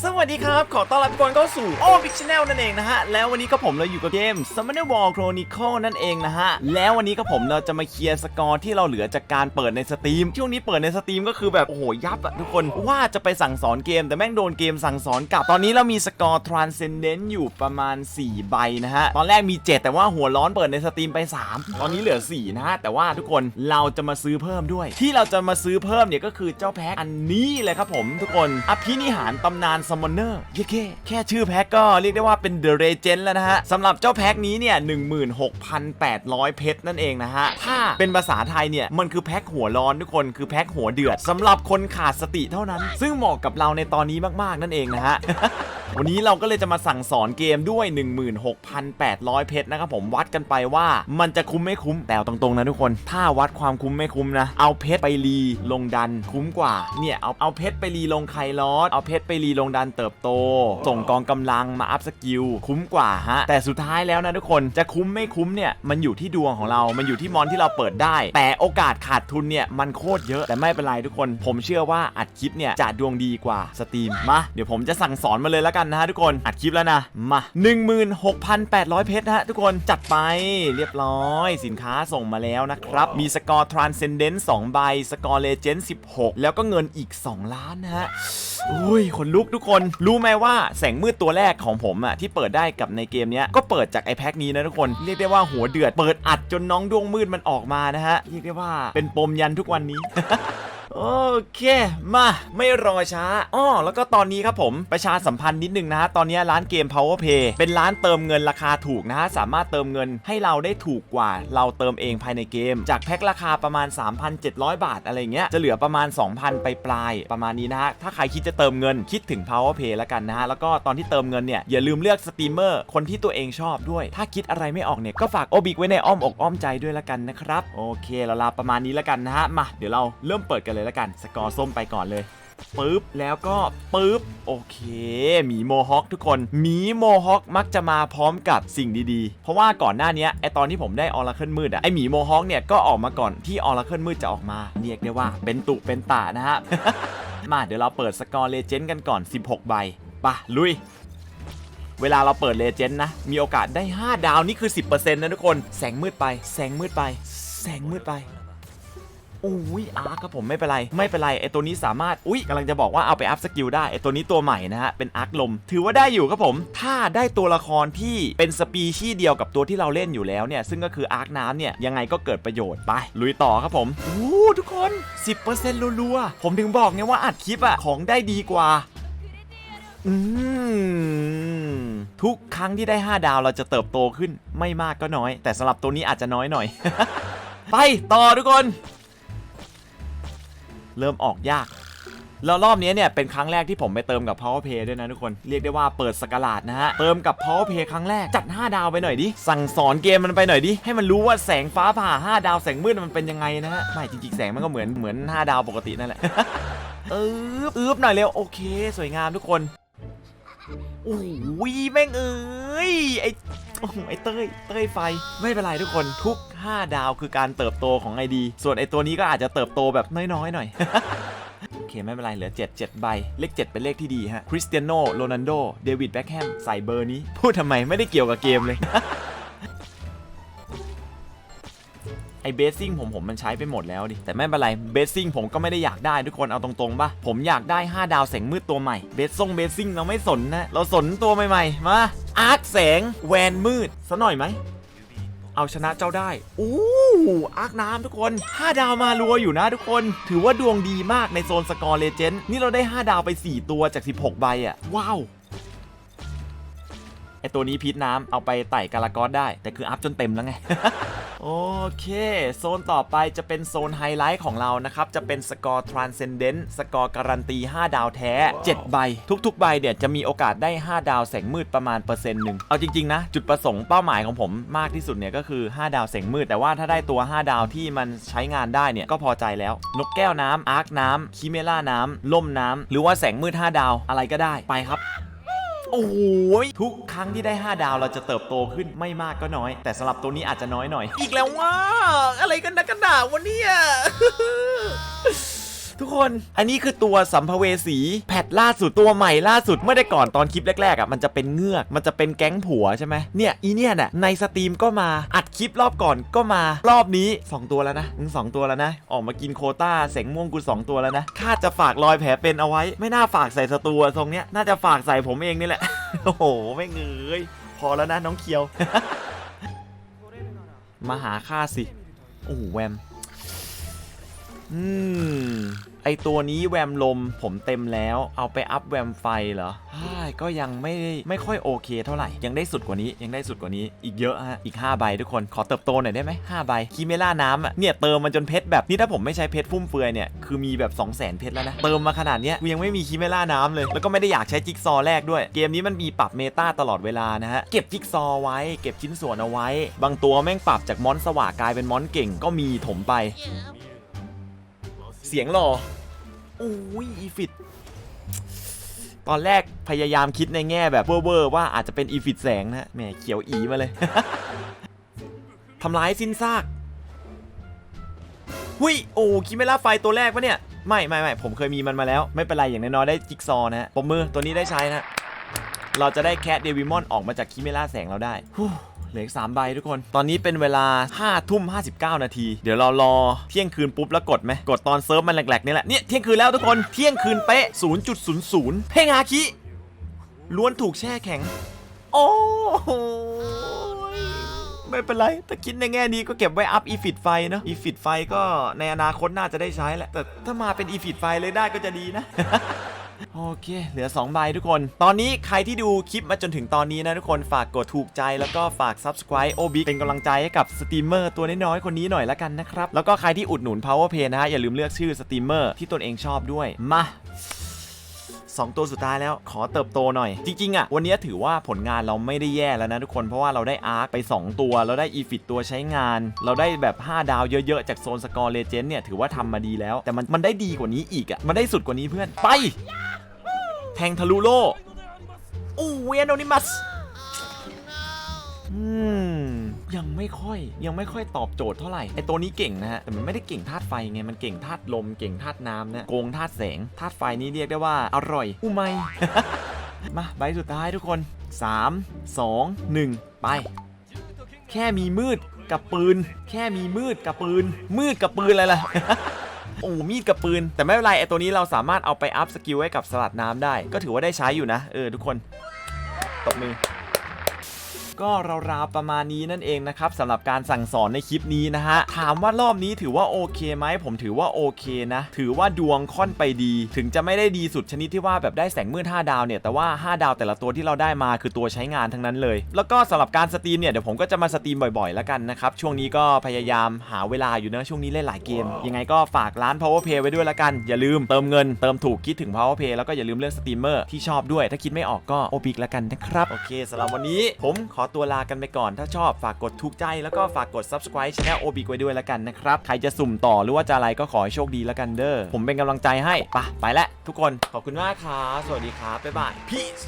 สวัสดีครับ ขอต้อนรับทุกคนเข้าสู่ o b i g Channel นั่นเองนะฮะ แล้ววันนี้ก็ผมเราอยู่กับเกม Summoner War Chronicle นั่นเองนะฮะ แล้ววันนี้ก็ผมเราจะมาเคลียร์สกอร์ที่เราเหลือจากการเปิดในสตรีม ช่วงนี้เปิดในสตรีมก็คือแบบโอ้โหยับอะทุกคนว่าจะไปสั่งสอนเกมแต่แม่งโดนเกมสั่งสอนกลับ ตอนนี้เรามีสกอร์ Transcendent อยู่ประมาณ 4 ใบนะฮะ ตอนแรกมี 7 แต่ว่าหัวร้อนเปิดในสตรีมไป 3 ตอนนี้เหลือ 4 นะฮะ แต่ว่าทุกคนเราจะมาซื้อเพิ่มด้วย ที่เราจะมาซื้อเพิ่มเนี่ยก็คือเจ้าแพ็คอันนี้เลยครับผมทุกคนอภินิหารตำนานซัมมอนเนอร์เย้แค่แค่ชื่อแพ็กก็เรียกได้ว่าเป็นเดอะเรเจนแล้วนะฮะสำหรับเจ้าแพ็กนี้เนี่ย16,800 เพชรนั่นเองนะฮะ ถ้าเป็นภาษาไทยเนี่ย มันคือแพ็กหัวร้อนทุกคนคือแพ็กหัวเดือดสำหรับคนขาดสติเท่านั้น ซึ่งเหมาะกับเราในตอนนี้มากๆนั่นเองนะฮะ วันนี้เราก็เลยจะมาสั่งสอนเกมด้วย 16,800 เพชรนะครับผมวัดกันไปว่ามันจะคุ้มไม่คุ้มแต่ตรงๆนะทุกคน ถ้าวัดความคุ้มไม่คุ้มนะ เอาเพชรไปรีลงดันคุ้มกว่าเนี่ยเอาเอาเพชรไปรีลงไคลอสเอาเพชรไปรีลงดันเติบโต ส่งกองกำลังมาอัพสกิลคุ้มกว่าฮะแต่สุดท้ายแล้วนะทุกคนจะคุ้มไม่คุ้มเนี่ยมันอยู่ที่ดวงของเรา มันอยู่ที่มอนที่เราเปิดได้ แต่โอกาสขาดทุนเนี่ยมันโคตรเยอะแต่ไม่เป็นไรทุกคน ผมเชื่อว่าอัดคลิปเนี่ยจะดวงดีกว่าสตรีมมาเดี๋ยวผมจะสั่งสอนมาเลยแล้วกันนะฮะทุกคนอัดคลิปแล้วนะ มา 16,800 เพชรนะฮะทุกคนจัดไปเรียบร้อย สินค้าส่งมาแล้วนะครับ มีสกอร์ Transcendent 2ใบ สกอร์ Legend 16 แล้วก็เงินอีก 2 ล้านนะฮะอุ้ยขนลุกทุกคน รู้ไหมว่าแสงมืดตัวแรกของผมอะที่เปิดได้กับในเกมเนี้ยก็เปิดจากไอแพ็คนี้นะทุกคนเรียกได้ว่าหัวเดือดเปิดอัดจนน้องดวงมืดมันออกมานะฮะเรียกได้ว่าเป็นปมยันทุกวันนี้ โอเค มาไม่รอช้าอ้อแล้วก็ตอนนี้ครับผมประชาสัมพันธ์นิดนึงนะฮะ ตอนนี้ร้านเกม Power Pay เป็นร้านเติมเงินราคาถูกนะฮะ สามารถเติมเงินให้เราได้ถูกกว่า เราเติมเองภายในเกม จากแพ็คราคาประมาณ 3,700 บาทอะไรเงี้ยจะเหลือประมาณ 2,000 ไปปลายประมาณนี้นะฮะ ถ้าใครคิดจะเติมเงินคิดถึง Power Pay แล้วกันนะฮะ แล้วก็ตอนที่เติมเงินเนี่ยอย่าลืมเลือกสตรีมเมอร์คนที่ตัวเองชอบด้วย ถ้าคิดอะไรไม่ออกเนี่ยก็ฝากโอบิกไว้ในอ้อมอกอ้อมใจด้วยละกันนะครับโอเคเราลาประมาณนี้แล้วกันนะฮะมาเดี๋ยวเราเริ่มเปิดกันเลยแล้วกัน สกอร์ส้มไปก่อนเลยปึ๊บแล้วก็ปึ๊บโอเคหมีโมฮอคทุกคนหมีโมฮอคมักจะมาพร้อมกับสิ่งดีๆ เพราะว่าก่อนหน้านี้ไอตอนที่ผมได้ออราเคิลมืดอะไอหมีโมฮอคเนี่ยก็ออกมาก่อนที่ออราเคิลมืดจะออกมา เรียกได้ว่าเป็นตุเป็นตานะฮะ มาเดี๋ยวเราเปิดสกอร์เลเจนด์กันก่อน 16 ใบปะลุย เวลาเราเปิดเลเจนด์นะ มีโอกาสได้ 5 ดาวนี่คือ 10%นะทุกคน แสงมืดไป แสงมืดไป แสงมืดไป อุ้ยอาร์คครับผมไม่เป็นไร ไม่เป็นไรไอตัวนี้สามารถอุ้ยกำลังจะบอกว่าเอาไปอัพสกิลได้ไอตัวนี้ตัวใหม่นะฮะเป็นอาร์คลม ถือว่าได้อยู่ครับผม ถ้าได้ตัวละครที่เป็นสปีชีเดียวกับตัวที่เราเล่นอยู่แล้วเนี่ยซึ่งก็คืออาร์คน้ำเนี่ยยังไงก็เกิดประโยชน์ไปลุยต่อครับผมอู้ทุกคน 10%รัวๆผมถึงบอกไงว่าอัดคลิปอะของได้ดีกว่าอืมทุกครั้งที่ได้ 5 ดาวเราจะเติบโตขึ้นไม่มากก็น้อย แต่สำหรับตัวนี้อาจจะน้อยหน่อย ไปต่อทุกคน เริ่มออกยาก แล้วรอบนี้เนี่ยเป็นครั้งแรกที่ผมไปเติมกับ Power Pay ด้วยนะทุกคน เรียกได้ว่าเปิดสกราดนะฮะ เติมกับ Power Pay ครั้งแรก จัด 5 ดาวไปหน่อยดิ สั่งสอนเกมมันไปหน่อยดิ ให้มันรู้ว่าแสงฟ้าผ่า 5 ดาวแสงมืดมันเป็นยังไงนะฮะ ไม่จริงๆแสงมันก็เหมือนเหมือน 5 ดาวปกตินั่นแหละเอออึบหน่อยเร็วโอเค สวยงามทุกคนโอ้ยแม่งเอ้ยไอ โอ้โหไอเต้ยเต้ยไฟ ไม่เป็นไรทุกคนทุก 5 ดาวคือการเติบโตของไอดี ส่วนไอตัวนี้ก็อาจจะเติบโตแบบน้อยๆหน่อยโอเค ไม่เป็นไร เหลือ 7 7 ใบ เลข 7 เป็นเลขที่ดีฮะคริสเตียโนโรนัลโดเดวิดแบ็คแฮมใส่เบอร์นี้ พูดทำไมไม่ได้เกี่ยวกับเกมเลย ไอเบสซิ่งผมผมมันใช้ไปหมดแล้วดิ แต่ไม่เป็นไรเบสซิ่งผมก็ไม่ได้อยากได้ทุกคนเอาตรงๆป่ะ ผมอยากได้ 5 ดาวแสงมืดตัวใหม่เบสซ่งเบสซิ่งเราไม่สนนะ เราสนตัวใหม่ๆ มา อาร์คแสงแวนมืดซะหน่อยไหม เอาชนะเจ้าได้ อู้อาร์คน้ำทุกคน 5 ดาวมารัวอยู่นะทุกคน ถือว่าดวงดีมากในโซนสกอร์เลเจนด์นี่เราได้ 5 ดาวไป 4 ตัวจาก 16 ใบอะว้าวไอตัวนี้พิษน้ำเอาไปไต่กาลากอสได้ แต่คืออัพจนเต็มแล้วไง โอเค โซนต่อไปจะเป็นโซนไฮไลท์ของเรานะครับ จะเป็นสกอร์ Transcendent สกอร์การันตี 5 ดาวแท้ 7 ใบ ทุกๆ ใบเนี่ยจะมีโอกาสได้ 5 ดาวแสงมืดประมาณเปอร์เซ็นต์หนึ่งเอาจริง ๆ นะ จุดประสงค์เป้าหมายของผมมากที่สุดเนี่ยก็คือ 5 ดาวแสงมืด แต่ว่าถ้าได้ตัว 5 ดาวที่มันใช้งานได้เนี่ยก็พอใจแล้ว นกแก้วน้ำอาร์คน้ำคิเมล่าน้ำล่มน้ำหรือว่าแสงมืด 5 ดาวอะไรก็ได้ไปครับ โอ้โหทุกครั้งที่ได้ 5 ดาวเราจะเติบโตขึ้นไม่มากก็น้อย แต่สำหรับตัวนี้อาจจะน้อยหน่อย อีกแล้วว่าอะไรกันนะกันหนาวันนี้ ทุกคนอันนี้คือตัวสัมภเวสีแพทล่าสุดตัวใหม่ล่าสุดเมื่อได้ก่อนตอนคลิปแรกๆอะมันจะเป็นเงือกมันจะเป็นแก๊งผัวใช่ไหมเนี่ยอีเนี่ยน่ะในสตรีมก็มาอัดคลิปรอบก่อนก็มารอบนี้ 2 ตัวแล้วนะมึงสองตัวแล้วนะ ออกมากินโคต้าแสงม่วงกู 2 ตัวแล้วนะข้าจะฝากรอยแผลเป็นเอาไว้ ไม่น่าฝากใส่สตูอะทรงเนี้ยน่าจะฝากใส่ผมเองนี่แหละ โอ้โหไม่เงยพอแล้วนะน้องเคียว มาหาข้าสิ โอ้โหแวม อืม ไอตัวนี้แวมลมผมเต็มแล้ว เอาไปอัพแวมไฟเหรอฮ่ก็ยังไม่ไม่ค่อยโอเคเท่าไหร่ ยังได้สุดกว่านี้ยังได้สุดกว่านี้อีกเยอะฮะอีก 5 ใบทุกคนขอเติบโตหน่อยได้ไหม5ใบคีเมล่าน้ำอะเนี่ยเติมมันจนเพชรแบบนี่ถ้าผมไม่ใช้เพชรฟุ่มเฟือยเนี่ยคือมีแบบ 2 0 0 0 0 0 เพชรแล้วนะ เติมมาขนาดเนี้ยกูยังไม่มีคีเมล่าน้ำเลย แล้วก็ไม่ได้อยากใช้จิ๊กซอแรกด้วย เกมนี้มันมีปรับเมตาตลอดเวลานะฮะเก็บจิ๊กซอไว้เก็บชิ้นส่วนเอาไว้ บางตัวแม่งปรับจากมอนสว่ากลายเป็นมอนเก่งก็มีถมไป เสียงหล่อโอ้ยอีฟิตตอนแรกพยายามคิดในแง่แบบเวอร์ๆว่าอาจจะเป็นอีฟิตแสงนะแหมเขียวอีมาเลยทำร้ายสิ้นซากหุยโอ้คิดไม่ล่าไฟตัวแรกปะเนี่ย ไม่ไม่ไม่ผมเคยมีมันมาแล้ว ไม่เป็นไรอย่างน้อยๆได้จิ๊กซอนะฮะปมมือตัวนี้ได้ใช้นะ เราจะได้แคทเดวิมอนออกมาจากคิเมล่าแสงเราได้ เหลืออีกสามใบทุกคน ตอนนี้เป็นเวลา5ทุ่ม59นาที เดี๋ยวเรารอเที่ยงคืนปุ๊บแล้วกดไหมกดตอนเซิร์ฟมันแหลกๆนี่แหละ เนี่ยเที่ยงคืนแล้วทุกคน เที่ยงคืนเป๊ะ0.00เพงอาคิ ล้วนถูกแช่แข็ง โอ้โหไม่เป็นไรแต่คิดในแง่นี้ก็เก็บไว้อัพอีฟิตไฟเนอะอีฟิตไฟก็ในอนาคตน่าจะได้ใช้แหละ แต่ถ้ามาเป็นอีฟิตไฟเลยได้ก็จะดีนะ โอเค เหลือ2ใบทุกคน ตอนนี้ใครที่ดูคลิปมาจนถึงตอนนี้นะทุกคนฝากกดถูกใจแล้วก็ฝาก subscribe โอบิเป็นกำลังใจให้กับสตรีมเมอร์ตัวน้อยๆคนนี้หน่อยละกันนะครับ แล้วก็ใครที่อุดหนุน Power Play นะฮะอย่าลืมเลือกชื่อสตรีมเมอร์ที่ตนเองชอบด้วยมาสองตัวสุดท้ายแล้วขอเติบโตหน่อย จริง ๆ อะ วันนี้ถือว่าผลงานเราไม่ได้แย่แล้วนะทุกคนเพราะว่าเราได้อาร์คไป 2 ตัว เราได้อีฟิตตัวใช้งาน เราได้แบบ 5 ดาวเยอะ ๆ จากโซนสกอร์เลเจนด์เนี่ย ถือว่าทำมาดีแล้ว แต่มันมันได้ดีกว่านี้อีกอะ มันได้สุดกว่านี้เพื่อนไป แทงทะลุโลโอ้เวนโอนิมัสอืมยังไม่ค่อยยังไม่ค่อยตอบโจทย์เท่าไหร่ไอตัวนี้เก่งนะฮะแต่มันไม่ได้เก่งธาตุไฟไงมันเก่งธาตุลมเก่งธาตุน้ำนะโกงธาตุแสงธาตุไฟนี่เรียกได้ว่าอร่อยอุไมมาใบสุดท้ายทุกคน 3 2 1 ไป แค่มีมืดกับปืน แค่มีมืดกับปืน มืดกับปืนอะไรล่ะ โอ้มีดกับปืน แต่ไม่เป็นไรไอตัวนี้เราสามารถเอาไปอัพสกิลให้กับสลัดน้ำได้ ก็ถือว่าได้ใช้อยู่นะ เออทุกคนตบมือ ก็ราวๆประมาณนี้นั่นเองนะครับสำหรับการสั่งสอนในคลิปนี้นะฮะถามว่ารอบนี้ถือว่าโอเคไหมผมถือว่าโอเคนะ ถือว่าดวงค่อนไปดี ถึงจะไม่ได้ดีสุดชนิดที่ว่าแบบได้แสงมืด5ดาวเนี่ยแต่ว่า 5 ดาวแต่ละตัวที่เราได้มาคือตัวใช้งานทั้งนั้นเลย แล้วก็สำหรับการสตรีมเนี่ยเดี๋ยวผมก็จะมาสตรีมบ่อยๆแล้วกันนะครับช่วงนี้ก็พยายามหาเวลาอยู่นะช่วงนี้เล่นหลายเกม ยังไงก็ฝากร้าน Power Play ไว้ด้วยละกัน อย่าลืมเติมเงินเติมถูกคิดถึง Power Play แล้วก็อย่าลืมเลือกสตรีมเมอร์ที่ชอบด้วย ถ้าคิดไม่ออกก็โอบิกละกันนะครับโอเคสำหรับวันนี้ผมขอตัวลากันไปก่อน ถ้าชอบฝากกดถูกใจแล้วก็ฝากกด subscribe channel โอบิกไว้ด้วยละกันนะครับ ใครจะสุ่มต่อหรือว่าจะอะไรก็ขอให้โชคดีละกันเด้อผมเป็นกำลังใจให้ปะไปแล้วทุกคนขอบคุณมากครับสวัสดีครับบ๊ายบาย peace